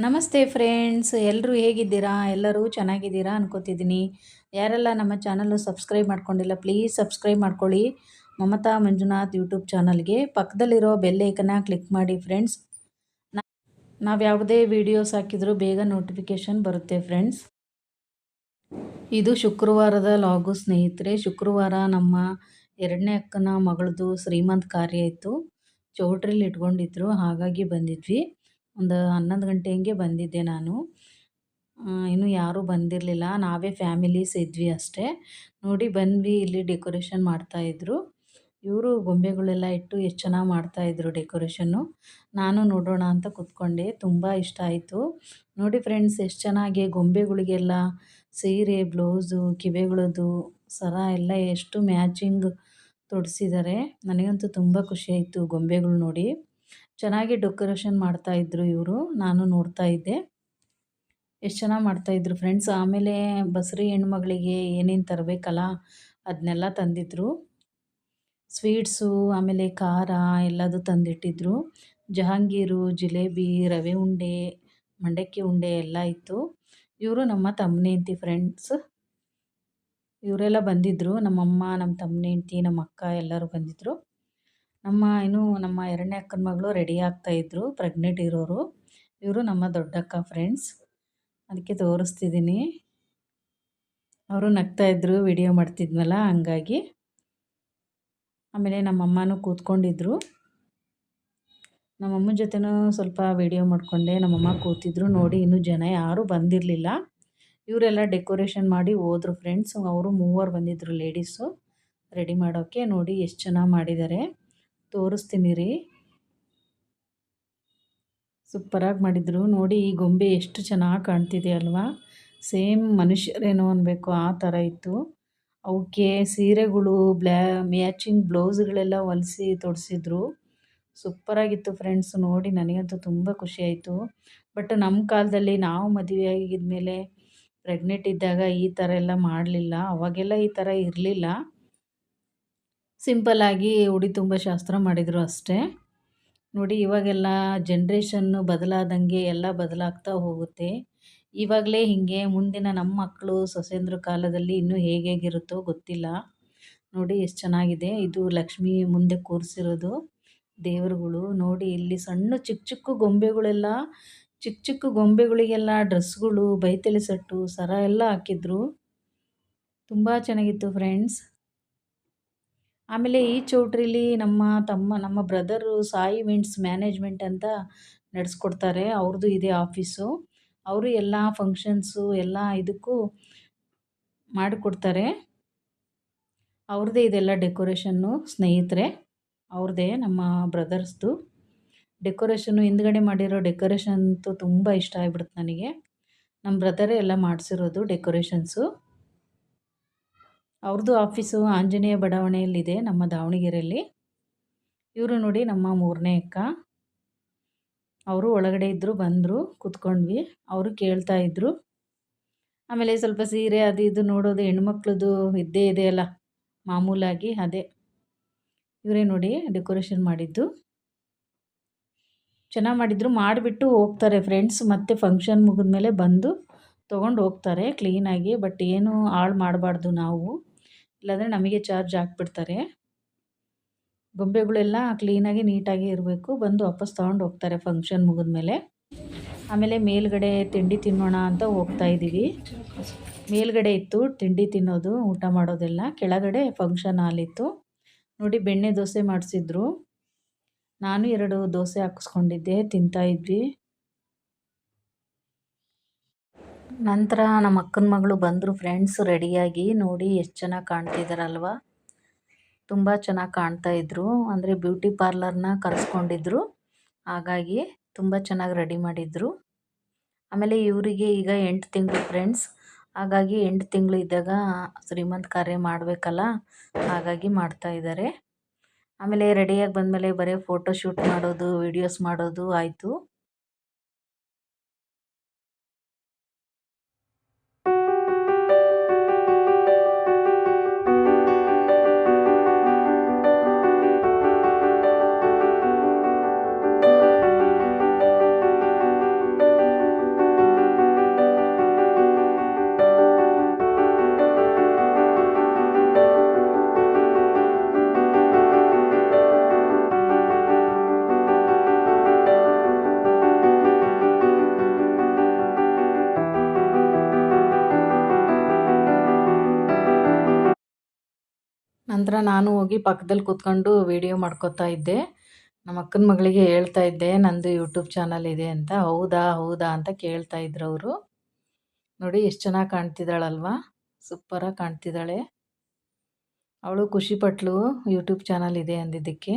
ನಮಸ್ತೆ ಫ್ರೆಂಡ್ಸ್ ಎಲ್ಲರೂ ಹೇಗಿದ್ದೀರಾ? ಎಲ್ಲರೂ ಚೆನ್ನಾಗಿದ್ದೀರಾ ಅನ್ಕೋತಿದ್ದೀನಿ. ಯಾರೆಲ್ಲ ನಮ್ಮ ಚಾನಲ್ಲು ಸಬ್ಸ್ಕ್ರೈಬ್ ಮಾಡ್ಕೊಂಡಿಲ್ಲ ಪ್ಲೀಸ್ ಸಬ್ಸ್ಕ್ರೈಬ್ ಮಾಡ್ಕೊಳ್ಳಿ. ಮಮತಾ ಮಂಜುನಾಥ್ ಯೂಟ್ಯೂಬ್ ಚಾನಲ್ಗೆ ಪಕ್ಕದಲ್ಲಿರೋ ಬೆಲ್ಲೈಕನ್ನ ಕ್ಲಿಕ್ ಮಾಡಿ ಫ್ರೆಂಡ್ಸ್ ನಾವು ಯಾವುದೇ ವೀಡಿಯೋಸ್ ಹಾಕಿದರೂ ಬೇಗ ನೋಟಿಫಿಕೇಷನ್ ಬರುತ್ತೆ ಫ್ರೆಂಡ್ಸ್ ಇದು ಶುಕ್ರವಾರದ ಲಾಗು ಸ್ನೇಹಿತರೆ. ಶುಕ್ರವಾರ ನಮ್ಮ ಎರಡನೇ ಅಕ್ಕನ ಮಗಳದು ಶ್ರೀಮಂತ ಕಾರ್ಯ ಇತ್ತು. ಚೌಟ್ರಿಲಿ ಇಟ್ಕೊಂಡಿದ್ರು, ಹಾಗಾಗಿ ಬಂದಿದ್ವಿ. ಒಂದು ಹನ್ನೊಂದು ಗಂಟೆ ಹಂಗೆ ಬಂದಿದ್ದೆ ನಾನು. ಇನ್ನೂ ಯಾರೂ ಬಂದಿರಲಿಲ್ಲ. ನಾವೇ ಫ್ಯಾಮಿಲೀಸ್ ಇದ್ವಿ ಅಷ್ಟೇ. ನೋಡಿ, ಬಂದ್ವಿ, ಇಲ್ಲಿ ಡೆಕೋರೇಷನ್ ಮಾಡ್ತಾಯಿದ್ರು ಇವರು ಗೊಂಬೆಗಳೆಲ್ಲ ಇಟ್ಟು ಎಷ್ಟು ಚೆನ್ನಾಗಿ ಮಾಡ್ತಾಯಿದ್ರು ಡೆಕೋರೇಷನ್ನು. ನಾನು ನೋಡೋಣ ಅಂತ ಕೂತ್ಕೊಂಡೆ. ತುಂಬ ಇಷ್ಟ ಆಯಿತು. ನೋಡಿ ಫ್ರೆಂಡ್ಸ್, ಎಷ್ಟು ಚೆನ್ನಾಗಿ ಗೊಂಬೆಗಳಿಗೆಲ್ಲ ಸೀರೆ, ಬ್ಲೌಸು ಕಿವೆಗಳದ್ದು ಸರ ಎಲ್ಲ ಎಷ್ಟು ಮ್ಯಾಚಿಂಗ್ ತೊಡಿಸಿದ್ದಾರೆ ನನಗಂತೂ ತುಂಬ ಖುಷಿ ಆಯಿತು ಗೊಂಬೆಗಳು ನೋಡಿ. ಚೆನ್ನಾಗಿ ಡೆಕೋರೇಷನ್ ಮಾಡ್ತಾಯಿದ್ರು ಇವರು. ನಾನು ನೋಡ್ತಾ ಇದ್ದೆ. ಎಷ್ಟು ಚೆನ್ನಾಗಿ ಮಾಡ್ತಾಯಿದ್ರು ಫ್ರೆಂಡ್ಸ್. ಆಮೇಲೆ ಬಸರಿ ಹೆಣ್ಮಗಳಿಗೆ ಏನೇನು ತರಬೇಕಲ್ಲ ಅದನ್ನೆಲ್ಲ ತಂದಿದ್ರು. ಸ್ವೀಟ್ಸು, ಆಮೇಲೆ ಖಾರ ಎಲ್ಲದು ತಂದಿಟ್ಟಿದ್ರು. ಜಹಾಂಗೀರು, ಜಿಲೇಬಿ, ರವೆ ಉಂಡೆ, ಮಂಡಕ್ಕಿ ಉಂಡೆ ಎಲ್ಲ ಇತ್ತು. ಇವರು ನಮ್ಮ ತಮ್ಮನೇಂತಿ ಫ್ರೆಂಡ್ಸ್. ಇವರೆಲ್ಲ ಬಂದಿದ್ದರು ನಮ್ಮಮ್ಮ ನಮ್ಮ ತಮ್ಮನೇಂತಿ ನಮ್ಮ ಅಕ್ಕ ಎಲ್ಲರೂ ಬಂದಿದ್ದರು ನಮ್ಮ ಏನು ನಮ್ಮ ಎರಡನೇ ಅಕ್ಕನ ಮಗಳು ರೆಡಿ ಆಗ್ತಾ ಆಗ್ತಾಯಿದ್ರು ಪ್ರೆಗ್ನೆಂಟ್ ಇರೋರು. ಇವರು ನಮ್ಮ ದೊಡ್ಡಕ್ಕ ಫ್ರೆಂಡ್ಸ್ ಅದಕ್ಕೆ ತೋರಿಸ್ತಿದ್ದೀನಿ ಅವರು ನಗ್ತಾ ನಗ್ತಾಯಿದ್ರು ವಿಡಿಯೋ ಮಾಡ್ತಿದ್ನಲ್ಲ, ಹಂಗಾಗಿ. ಆಮೇಲೆ ನಮ್ಮಮ್ಮನೂ ಕೂತ್ಕೊಂಡಿದ್ರು. ನಮ್ಮಮ್ಮನ ಜೊತೆನೂ ಸ್ವಲ್ಪ ವಿಡಿಯೋ ಮಾಡಿಕೊಂಡೆ. ನಮ್ಮಮ್ಮ ಕೂತಿದ್ರು ನೋಡಿ, ಇನ್ನೂ ಜನ ಯಾರೂ ಬಂದಿರಲಿಲ್ಲ. ಇವರೆಲ್ಲ ಡೆಕೋರೇಷನ್ ಮಾಡಿ ಹೋದ್ರು ಫ್ರೆಂಡ್ಸ್ ಅವರು ಮೂವರು ಬಂದಿದ್ದರು ಲೇಡೀಸು ರೆಡಿ ಮಾಡೋಕ್ಕೆ ನೋಡಿ ಎಷ್ಟು ಚೆನ್ನಾಗಿ ಮಾಡಿದ್ದಾರೆ ತೋರಿಸ್ತೀನಿ ರೀ ಸೂಪರಾಗಿ ಮಾಡಿದರು. ನೋಡಿ ಈ ಗೊಂಬೆ ಎಷ್ಟು ಚೆನ್ನಾಗಿ ಕಾಣ್ತಿದೆ ಅಲ್ವಾ? ಸೇಮ್ ಮನುಷ್ಯರೇನೋ ಅನ್ಬೇಕು, ಆ ಥರ ಇತ್ತು. ಅವಕ್ಕೆ ಸೀರೆಗಳು ಬ್ಲ್ಯಾ ಮ್ಯಾಚಿಂಗ್ ಬ್ಲೌಸ್ಗಳೆಲ್ಲ ಹೊಲಿಸಿ ತೊಡಿಸಿದ್ರು. ಸೂಪರಾಗಿತ್ತು ಫ್ರೆಂಡ್ಸ್. ನೋಡಿ ನನಗಂತೂ ತುಂಬ ಖುಷಿಯಾಯಿತು ಬಟ್ ನಮ್ಮ ಕಾಲದಲ್ಲಿ ನಾವು ಮದುವೆ ಆಗಿದ್ಮೇಲೆ ಪ್ರೆಗ್ನೆಂಟ್ ಇದ್ದಾಗ ಈ ಥರ ಎಲ್ಲ ಮಾಡಲಿಲ್ಲ. ಅವಾಗೆಲ್ಲ ಈ ಥರ ಇರಲಿಲ್ಲ. ಸಿಂಪಲ್ಲಾಗಿ ಉಡಿ ತುಂಬ ಶಾಸ್ತ್ರ ಮಾಡಿದರು ಅಷ್ಟೇ. ನೋಡಿ, ಇವಾಗೆಲ್ಲ ಜನ್ರೇಷನ್ನು ಬದಲಾದಂಗೆ ಎಲ್ಲ ಬದಲಾಗ್ತಾ ಹೋಗುತ್ತೆ. ಇವಾಗಲೇ ಹೀಗೆ ಮುಂದಿನ ನಮ್ಮ ಮಕ್ಕಳು ಸೊಸೇಂದ್ರ ಕಾಲದಲ್ಲಿ ಇನ್ನೂ ಹೇಗೇಗಿರುತ್ತೋ ಗೊತ್ತಿಲ್ಲ. ನೋಡಿ, ಎಷ್ಟು ಚೆನ್ನಾಗಿದೆ. ಇದು ಲಕ್ಷ್ಮಿ ಮುಂದೆ ಕೂರಿಸಿರೋದು ದೇವರುಗಳು. ನೋಡಿ, ಇಲ್ಲಿ ಸಣ್ಣ ಚಿಕ್ಕ ಚಿಕ್ಕ ಗೊಂಬೆಗಳೆಲ್ಲ, ಚಿಕ್ಕ ಚಿಕ್ಕ ಗೊಂಬೆಗಳಿಗೆಲ್ಲ ಡ್ರೆಸ್ಗಳು, ಬೈತಲೆ ಸಟ್ಟು, ಸರ ಎಲ್ಲ ಹಾಕಿದ್ರು. ತುಂಬ ಚೆನ್ನಾಗಿತ್ತು ಫ್ರೆಂಡ್ಸ್ ಆಮೇಲೆ ಈ ಚೌಟ್ರಿಲಿ ನಮ್ಮ ತಮ್ಮ, ನಮ್ಮ ಬ್ರದರು ಸಾಯಿ ಇವೆಂಟ್ಸ್ ಮ್ಯಾನೇಜ್ಮೆಂಟ್ ಅಂತ ನಡೆಸ್ಕೊಡ್ತಾರೆ. ಅವ್ರದ್ದು ಇದೆ ಆಫೀಸು ಅವರು ಎಲ್ಲ ಫಂಕ್ಷನ್ಸು ಎಲ್ಲ ಇದಕ್ಕೂ ಮಾಡಿಕೊಡ್ತಾರೆ. ಅವ್ರದ್ದೇ ಇದೆಲ್ಲ ಡೆಕೋರೇಷನ್ನು ಸ್ನೇಹಿತರೆ ಅವ್ರದ್ದೇ ನಮ್ಮ ಬ್ರದರ್ಸ್ದು ಡೆಕೋರೇಷನ್ನು ಹಿಂದ್ಗಡೆ ಮಾಡಿರೋ ಡೆಕೋರೇಷನ್ ಅಂತೂ ತುಂಬ ಇಷ್ಟ ಆಗ್ಬಿಡುತ್ತೆ ನನಗೆ. ನಮ್ಮ ಬ್ರದರೇ ಎಲ್ಲ ಮಾಡಿಸಿರೋದು ಡೆಕೋರೇಷನ್ಸು ಅವ್ರದ್ದು ಆಫೀಸು ಆಂಜನೇಯ ಬಡಾವಣೆಯಲ್ಲಿದೆ ನಮ್ಮ ದಾವಣಗೆರೆಯಲ್ಲಿ. ಇವರು ನೋಡಿ ನಮ್ಮ ಮೂರನೇ ಅಕ್ಕ. ಅವರು ಒಳಗಡೆ ಇದ್ದರು ಬಂದರು, ಕೂತ್ಕೊಂಡ್ವಿ. ಅವರು ಕೇಳ್ತಾ ಇದ್ದರು ಆಮೇಲೆ ಸ್ವಲ್ಪ ಸೀರೆ ಅದು ಇದು ನೋಡೋದು, ಹೆಣ್ಮಕ್ಳದ್ದು ಇದ್ದೇ ಇದೆ ಅಲ್ಲ. ಮಾಮೂಲಾಗಿ ಅದೇ. ಇವರೇ ನೋಡಿ ಡೆಕೋರೇಷನ್ ಮಾಡಿದ್ದು. ಚೆನ್ನಾಗಿ ಮಾಡಿದ್ರು. ಮಾಡಿಬಿಟ್ಟು ಹೋಗ್ತಾರೆ ಫ್ರೆಂಡ್ಸ್. ಮತ್ತು ಫಂಕ್ಷನ್ ಮುಗಿದ್ಮೇಲೆ ಬಂದು ತೊಗೊಂಡು ಹೋಗ್ತಾರೆ ಕ್ಲೀನಾಗಿ. ಬಟ್ ಏನು ಹಾಳು ಮಾಡಬಾರ್ದು ನಾವು. ಇಲ್ಲಾಂದರೆ ನಮಗೆ ಚಾರ್ಜ್ ಹಾಕ್ಬಿಡ್ತಾರೆ. ಗೊಂಬೆಗಳೆಲ್ಲ ಕ್ಲೀನಾಗಿ ನೀಟಾಗಿ ಇರಬೇಕು. ಬಂದು ವಾಪಸ್ ತೊಗೊಂಡು ಹೋಗ್ತಾರೆ ಫಂಕ್ಷನ್ ಮುಗಿದ್ಮೇಲೆ. ಆಮೇಲೆ ಮೇಲ್ಗಡೆ ತಿಂಡಿ ತಿನ್ನೋಣ ಅಂತ ಹೋಗ್ತಾ ಇದ್ದೀವಿ. ಮೇಲ್ಗಡೆ ಇತ್ತು ತಿಂಡಿ ತಿನ್ನೋದು, ಊಟ ಮಾಡೋದೆಲ್ಲ. ಕೆಳಗಡೆ ಫಂಕ್ಷನ್ ಹಾಲಿತ್ತು ನೋಡಿ ಬೆಣ್ಣೆ ದೋಸೆ ಮಾಡಿಸಿದ್ರು. ನಾನು ಎರಡು ದೋಸೆ ಹಾಕಿಸ್ಕೊಂಡಿದ್ದೆ, ತಿಂತಾ ಇದ್ವಿ. ನಂತರ ನಮ್ಮ ಅಕ್ಕನ ಮಗಳು ಬಂದರು ಫ್ರೆಂಡ್ಸ್ ರೆಡಿಯಾಗಿ ನೋಡಿ ಎಷ್ಟು ಚೆನ್ನಾಗಿ ಕಾಣ್ತಿದ್ದಾರಲ್ವ ತುಂಬ ಚೆನ್ನಾಗಿ ಕಾಣ್ತಾ ಇದ್ರು. ಅಂದರೆ ಬ್ಯೂಟಿ ಪಾರ್ಲರ್ನ ಕರೆಸ್ಕೊಂಡಿದ್ರು. ಹಾಗಾಗಿ ತುಂಬ ಚೆನ್ನಾಗಿ ರೆಡಿ ಮಾಡಿದ್ರು. ಆಮೇಲೆ ಇವರಿಗೆ ಈಗ ಎಂಟು ತಿಂಗಳು ಫ್ರೆಂಡ್ಸ್ ಹಾಗಾಗಿ ಎಂಟು ತಿಂಗಳು ಇದ್ದಾಗ ಶ್ರೀಮಂತ ಕಾರ್ಯ ಮಾಡಬೇಕಲ್ಲ? ಹಾಗಾಗಿ ಮಾಡ್ತಾ ಇದ್ದಾರೆ ಆಮೇಲೆ ರೆಡಿಯಾಗಿ ಬಂದಮೇಲೆ ಬರೀ ಫೋಟೋ ಶೂಟ್ ಮಾಡೋದು ವೀಡಿಯೋಸ್ ಮಾಡೋದು ಆಯಿತು. ನಂತರ ನಾನು ಹೋಗಿ ಪಕ್ಕದಲ್ಲಿ ಕೂತ್ಕೊಂಡು ವೀಡಿಯೋ ಮಾಡ್ಕೋತಾ ಇದ್ದೆ. ನಮ್ಮ ಅಕ್ಕನ ಮಗಳಿಗೆ ಹೇಳ್ತಾ ಇದ್ದೆ, ನಂದು ಯೂಟ್ಯೂಬ್ ಚಾನಲ್ ಇದೆ ಅಂತ. ಹೌದಾ ಹೌದಾ? ಅಂತ ಕೇಳ್ತಾ ಇದ್ರು ಅವರು. ನೋಡಿ, ಎಷ್ಟು ಚೆನ್ನಾಗಿ ಕಾಣ್ತಿದ್ದಾಳಲ್ವಾ? ಸೂಪರಾಗಿ ಕಾಣ್ತಿದ್ದಾಳೆ. ಅವಳು ಖುಷಿಪಟ್ಲು ಯೂಟ್ಯೂಬ್ ಚಾನಲ್ ಇದೆ ಅಂದಿದ್ದಕ್ಕೆ.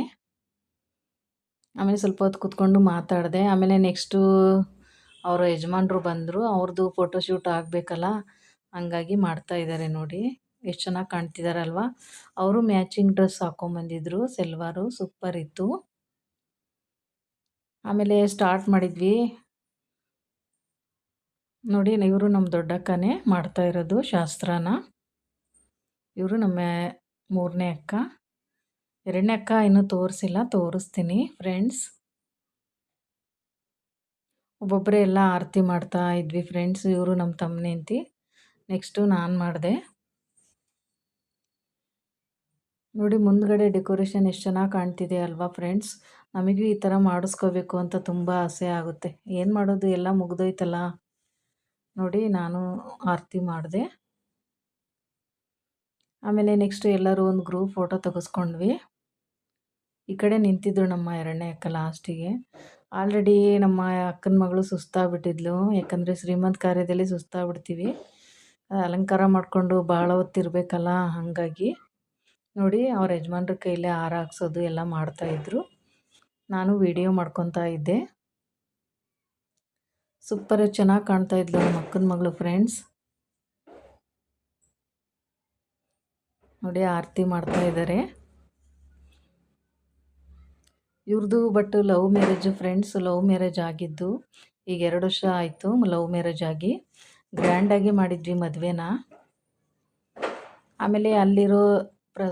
ಆಮೇಲೆ ಸ್ವಲ್ಪ ಹೊತ್ತು ಕೂತ್ಕೊಂಡು ಮಾತಾಡಿದೆ. ಆಮೇಲೆ ನೆಕ್ಸ್ಟು ಅವರ ಯಜಮಾನ್ರು ಬಂದರು. ಅವ್ರದ್ದು ಫೋಟೋಶೂಟ್ ಆಗಬೇಕಲ್ಲ? ಹಂಗಾಗಿ ಮಾಡ್ತಾ ಇದ್ದಾರೆ ನೋಡಿ. ಎಷ್ಟು ಚೆನ್ನಾಗಿ ಕಾಣ್ತಿದಾರಲ್ವ? ಅವರು ಮ್ಯಾಚಿಂಗ್ ಡ್ರೆಸ್ ಹಾಕ್ಕೊಂಬಂದಿದ್ರು ಸೆಲ್ವಾರು, ಸೂಪರ್ ಇತ್ತು. ಆಮೇಲೆ ಸ್ಟಾರ್ಟ್ ಮಾಡಿದ್ವಿ. ನೋಡಿ, ಇವರು ನಮ್ಮ ದೊಡ್ಡಕ್ಕನೇ ಮಾಡ್ತಾ ಇರೋದು ಶಾಸ್ತ್ರನ. ಇವರು ನಮ್ಮ ಮೂರನೇ ಅಕ್ಕ. ಎರಡನೇ ಅಕ್ಕ ಇನ್ನೂ ತೋರಿಸಿಲ್ಲ, ತೋರಿಸ್ತೀನಿ ಫ್ರೆಂಡ್ಸ್. ಒಬ್ಬೊಬ್ಬರೇ ಎಲ್ಲ ಆರತಿ ಮಾಡ್ತಾ ಇದ್ವಿ ಫ್ರೆಂಡ್ಸ್, ಇವರು ನಮ್ಮ ತಮ್ಮನೇಂತಿ ನೆಕ್ಸ್ಟು ನಾನು ಮಾಡಿದೆ. ನೋಡಿ, ಮುಂದ್ಗಡೆ ಡೆಕೋರೇಷನ್ ಎಷ್ಟು ಚೆನ್ನಾಗಿ ಕಾಣ್ತಿದೆ ಅಲ್ವಾ ಫ್ರೆಂಡ್ಸ್? ನಮಗೂ ಈ ಥರ ಮಾಡಿಸ್ಕೋಬೇಕು ಅಂತ ತುಂಬ ಆಸೆ ಆಗುತ್ತೆ. ಏನು ಮಾಡೋದು? ಎಲ್ಲ ಮುಗ್ದೋಯ್ತಲ್ಲ? ನೋಡಿ, ನಾನು ಆರತಿ ಮಾಡಿದೆ. ಆಮೇಲೆ ನೆಕ್ಸ್ಟ್ ಎಲ್ಲರೂ ಒಂದು ಗ್ರೂಪ್ ಫೋಟೋ ತೆಗೆಸ್ಕೊಂಡ್ವಿ. ಈ ಕಡೆ ನಿಂತಿದ್ರು ನಮ್ಮ ಎರಡನೇ ಅಕ್ಕ ಲಾಸ್ಟಿಗೆ ಆಲ್ರೆಡಿ ನಮ್ಮ ಅಕ್ಕನ ಮಗಳು ಸುಸ್ತಾಗ್ಬಿಟ್ಟಿದ್ಲು. ಯಾಕಂದರೆ ಶ್ರೀಮಂತ ಕಾರ್ಯದಲ್ಲಿ ಸುಸ್ತಾಗ್ಬಿಡ್ತೀವಿ. ಅಲಂಕಾರ ಮಾಡಿಕೊಂಡು ಭಾಳ ಹೊತ್ತಿರಬೇಕಲ್ಲ, ಹಾಗಾಗಿ. ನೋಡಿ ಅವ್ರ ಯಜಮಾನ್ರ ಕೈಲೇ ಹಾರ ಹಾಕ್ಸೋದು ಎಲ್ಲ ಮಾಡ್ತಾಯಿದ್ರು ನಾನು ವಿಡಿಯೋ ಮಾಡ್ಕೊತಾ ಇದ್ದೆ. ಸೂಪರ್ ಚೆನ್ನಾಗಿ ಕಾಣ್ತಾ ಇದ್ಲು ನಮ್ಮ ಅಕ್ಕನ ಮಗಳು ಫ್ರೆಂಡ್ಸ್ ನೋಡಿ ಆರತಿ ಮಾಡ್ತಾ ಇದ್ದಾರೆ ಇವ್ರದ್ದು but love marriage friends love marriage ಆಗಿದ್ದು ಈಗ ಎರಡು ವರ್ಷ ಆಯಿತು ಲವ್ ಮ್ಯಾರೇಜ್ ಆಗಿ. ಗ್ರ್ಯಾಂಡಾಗಿ ಮಾಡಿದ್ವಿ ಮದುವೆನ. ಆಮೇಲೆ ಅಲ್ಲಿರೋ ಪ್ರ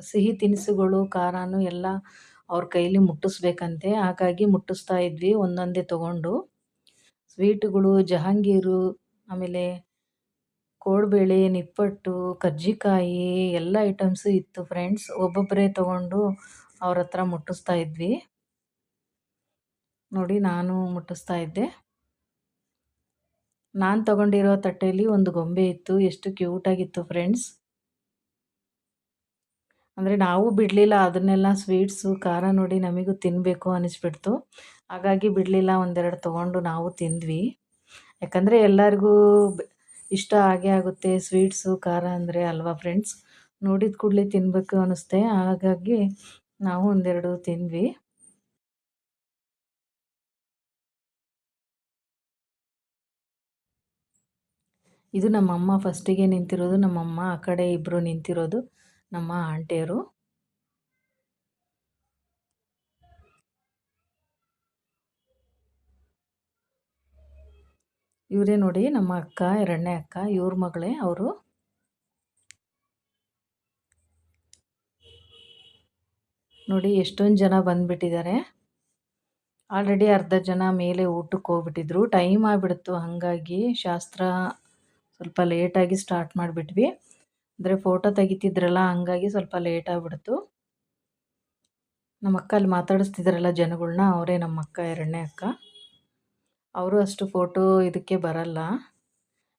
ಸಿಹಿ ತಿನಿಸುಗಳು, ಖಾರನೂ ಎಲ್ಲ ಅವ್ರ ಕೈಲಿ ಮುಟ್ಟಿಸ್ಬೇಕಂತೆ. ಹಾಗಾಗಿ ಮುಟ್ಟಿಸ್ತಾ ಇದ್ವಿ, ಒಂದೊಂದೇ ತಗೊಂಡು. ಸ್ವೀಟುಗಳು, ಜಹಾಂಗೀರು, ಆಮೇಲೆ ಕೋಡ್ಬೇಳೆ, ನಿಪ್ಪಟ್ಟು, ಕರ್ಜಿಕಾಯಿ ಎಲ್ಲ ಐಟಮ್ಸು ಇತ್ತು ಫ್ರೆಂಡ್ಸ್. ಒಬ್ಬೊಬ್ಬರೇ ತಗೊಂಡು ಅವ್ರ ಹತ್ರ ಮುಟ್ಟಿಸ್ತಾ ಇದ್ವಿ. ನೋಡಿ, ನಾನು ಮುಟ್ಟಿಸ್ತಾ ಇದ್ದೆ. ನಾನು ತಗೊಂಡಿರೋ ತಟ್ಟೆಯಲ್ಲಿ ಒಂದು ಗೊಂಬೆ ಇತ್ತು. ಎಷ್ಟು ಕ್ಯೂಟಾಗಿತ್ತು ಫ್ರೆಂಡ್ಸ್. ಅಂದರೆ ನಾವು ಬಿಡಲಿಲ್ಲ ಅದನ್ನೆಲ್ಲ ಸ್ವೀಟ್ಸು ಖಾರ ನೋಡಿ ನಮಗೂ ತಿನ್ನಬೇಕು ಅನಿಸ್ಬಿಡ್ತು. ಹಾಗಾಗಿ ಬಿಡಲಿಲ್ಲ ಒಂದೆರಡು ತೊಗೊಂಡು ನಾವು ತಿಂದ್ವಿ. ಯಾಕಂದರೆ ಎಲ್ಲರಿಗೂ ಇಷ್ಟ ಆಗೇ ಆಗುತ್ತೆ ಸ್ವೀಟ್ಸು ಖಾರ ಅಂದರೆ ಅಲ್ವಾ ಫ್ರೆಂಡ್ಸ್ ನೋಡಿದ ಕೂಡಲೇ ತಿನ್ನಬೇಕು ಅನ್ನಿಸ್ತೆ ಹಾಗಾಗಿ ನಾವು ಒಂದೆರಡು ತಿಂದ್ವಿ. ಇದು ನಮ್ಮಮ್ಮ ಫಸ್ಟಿಗೆ ನಿಂತಿರೋದು, ನಮ್ಮಮ್ಮ ಆ ಕಡೆ ಇಬ್ಬರು ನಿಂತಿರೋದು. ನಮ್ಮ ಆಂಟಿಯರು ಇವರೇ ನೋಡಿ ನಮ್ಮ ಅಕ್ಕ, ಎರಡನೇ ಅಕ್ಕ, ಇವ್ರ ಮಗಳೇ ಅವರು. ನೋಡಿ ಎಷ್ಟೊಂದು ಜನ ಬಂದುಬಿಟ್ಟಿದ್ದಾರೆ. ಆಲ್ರೆಡಿ ಅರ್ಧ ಜನ ಮೇಲೆ ಊಟಕ್ಕೆ ಹೋಗ್ಬಿಟ್ಟಿದ್ರು. ಟೈಮ್ ಆಗಿಬಿಡ್ತು, ಹಾಗಾಗಿ ಶಾಸ್ತ್ರ ಸ್ವಲ್ಪ ಲೇಟಾಗಿ ಸ್ಟಾರ್ಟ್ ಮಾಡಿಬಿಟ್ವಿ. ಅಂದರೆ ಫೋಟೋ ತೆಗಿತಿದ್ರಲ್ಲ, ಹಂಗಾಗಿ ಸ್ವಲ್ಪ ಲೇಟ್ ಆಗಿಬಿಡ್ತು. ನಮ್ಮ ಅಕ್ಕ ಅಲ್ಲಿ ಮಾತಾಡಿಸ್ತಿದ್ರಲ್ಲ ಜನಗಳ್ನ, ಅವರೇ ನಮ್ಮ ಅಕ್ಕ ಎರಡನೇ ಅಕ್ಕ. ಅವರು ಅಷ್ಟು ಫೋಟೋ ಇದಕ್ಕೆ ಬರಲ್ಲ.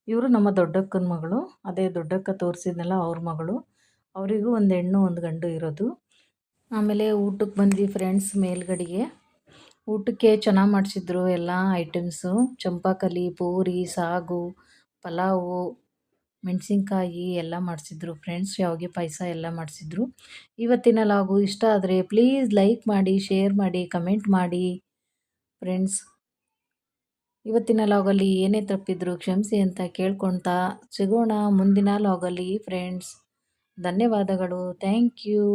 ಇವರು ನಮ್ಮ ದೊಡ್ಡಕ್ಕನ ಮಗಳು. ಅದೇ ದೊಡ್ಡಕ್ಕ ತೋರಿಸಿದ್ನಲ್ಲ ಅವ್ರ ಮಗಳು. ಅವರಿಗೂ ಒಂದು ಹೆಣ್ಣು, ಒಂದು ಗಂಡು ಇರೋದು. ಆಮೇಲೆ ಊಟಕ್ಕೆ ಬಂದ್ವಿ ಫ್ರೆಂಡ್ಸ್ ಮೇಲ್ಗಡೆಗೆ. ಊಟಕ್ಕೆ ಚೆನ್ನಾಗಿ ಮಾಡಿಸಿದ್ರು, ಎಲ್ಲ ಐಟಮ್ಸು ಚಂಪಾಕಲಿ, ಪೂರಿ, ಸಾಗು, ಪಲಾವು. ಮೆಣಸಿನ್ಕಾಯಿ ಎಲ್ಲ ಮಾಡಿಸಿದ್ರು ಫ್ರೆಂಡ್ಸ್ ಶಾವಿಗೆ ಪಾಯಸ ಎಲ್ಲ ಮಾಡಿಸಿದ್ರು. ಇವತ್ತಿನ ಲಾಗು ಇಷ್ಟ ಆದರೆ ಪ್ಲೀಸ್ ಲೈಕ್ ಮಾಡಿ ಶೇರ್ ಮಾಡಿ ಕಮೆಂಟ್ ಮಾಡಿ ಫ್ರೆಂಡ್ಸ್ ಇವತ್ತಿನ ಲಾಗಲ್ಲಿ ಏನೇ ತಪ್ಪಿದ್ರು ಕ್ಷಮಿಸಿ ಅಂತ ಕೇಳ್ಕೊಳ್ತಾ ಸಿಗೋಣ ಮುಂದಿನ ಲಾಗಲ್ಲಿ ಫ್ರೆಂಡ್ಸ್ ಧನ್ಯವಾದಗಳು. Thank you